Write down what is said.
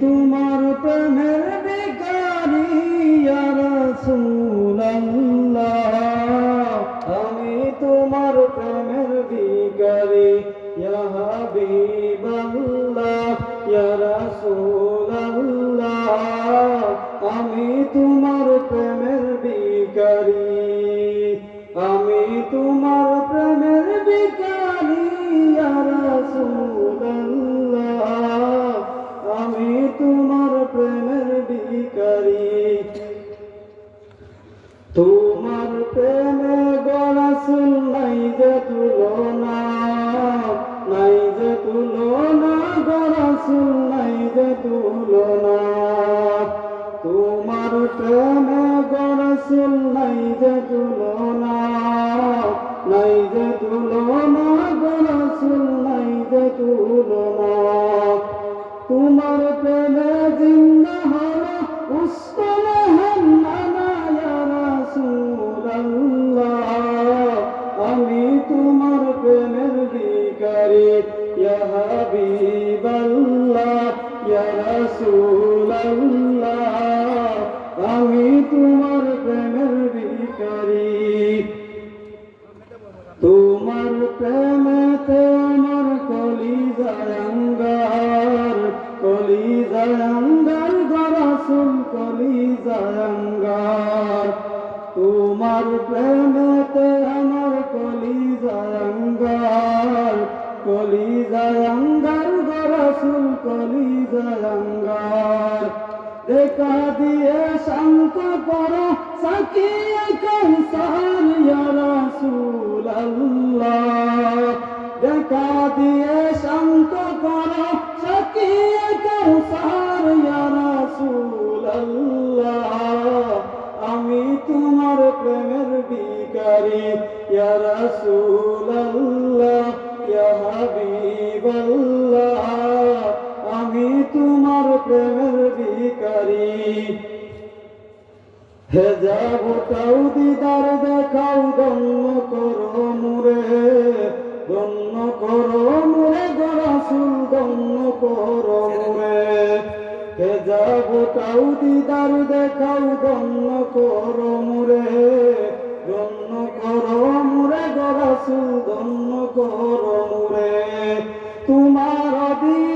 তোমার প্রেমের বেকারি আমি তোমার প্রেমের ইয়া হাবিবাল্লাহ ইয়া রাসূলুল্লাহ। আমি তোমার প্রেমে গড়াসুল নাই যে তুলনা, নাই যে তুলনা গড়াসুল নাই যে তুলনা। তোমার প্রেমে গড়াসুল নাই যে নাই যে তুলনা গড়াসুল নাই যে তোমার প্রেমে ভিখারি ইয়া হাবিবাল্লাহ ইয়া রাসূলুল্লাহ আমি তোমার প্রেমের ভিখারি। তোমার প্রেমেতে আমার কলি জায়ঙ্গার কলি জায়ঙ্গার গরাসুল কলি জায়ঙ্গার তোমার প্রেমেতে কলি জায়ঙ্গার দেখা দিয়ে শান্ত করো দেখা দিয়ে শান্ত করো আমি তোমার প্রেমের ইয়া রাসূলুল্লাহ, ইয়া আমি হে যাব তাও দিদার দেখাও দন্য করো মুরে দন্য করো মুরে গরাসুল দন্য করো মুরে হে যাব তাও দিদার দেখাও দন্য করো মুরে দন্য করো মুরে গরাসুল দন্য করো মুরে তোমার দিদার